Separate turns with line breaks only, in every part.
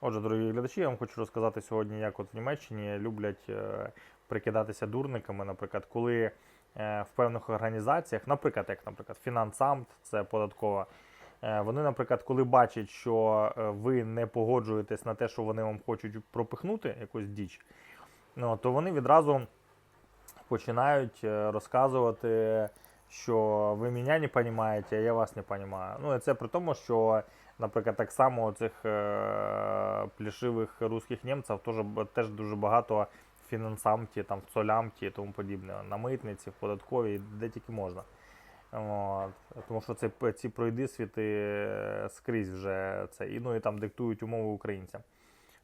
Отже, дорогі глядачі, я вам хочу розказати сьогодні, як от в Німеччині люблять е, прикидатися дурниками, наприклад, коли е, в певних організаціях, наприклад, як, наприклад, Фінансамт, це податкова, е, вони, наприклад, коли бачать, що ви не погоджуєтесь на те, що вони вам хочуть пропихнути якусь діч, ну, то вони відразу починають розказувати, що ви мене не розумієте, а я вас не розумію. Ну, і це при тому, що, наприклад, так само цих е, плішивих русських німців теж, теж дуже багато в фінансамті, там, в і тому подібне, на митниці, в податковій, де тільки можна. От. Тому що це, ці пройдисвіти е, скрізь вже це, і, ну, і там диктують умови українцям.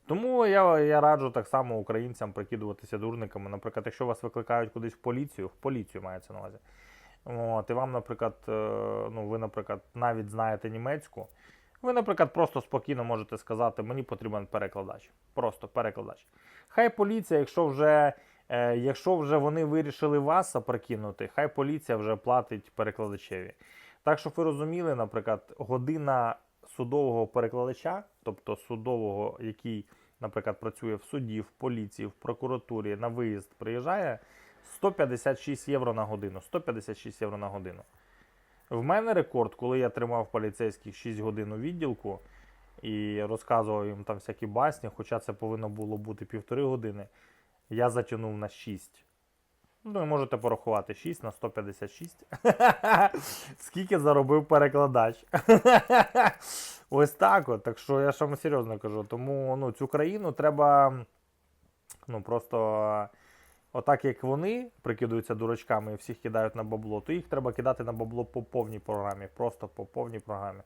Тому я, я раджу так само українцям прикидуватися дурниками. Наприклад, якщо вас викликають кудись в поліцію, в поліцію мається на увазі. От, і вам, наприклад, е, ну, ви, наприклад, навіть знаєте німецьку, ви, наприклад, просто спокійно можете сказати, мені потрібен перекладач. Просто перекладач. Хай поліція, якщо вже, е, якщо вже вони вирішили вас опрокинути, хай поліція вже платить перекладачеві. Так, щоб ви розуміли, наприклад, година судового перекладача, тобто судового, який, наприклад, працює в суді, в поліції, в прокуратурі, на виїзд приїжджає 156 євро на годину. 156 євро на годину. В мене рекорд, коли я тримав поліцейських 6 годин у відділку і розказував їм там всякі басні, хоча це повинно було бути півтори години, я затягнув на 6. Ну і можете порахувати 6 на 156. Скільки заробив перекладач. Ось так от. Так що я ж вам серйозно кажу. Тому ну, цю країну треба ну, просто. Отак як вони прикидуються дурачками і всіх кидають на бабло, то їх треба кидати на бабло по повній програмі. Просто по повній програмі.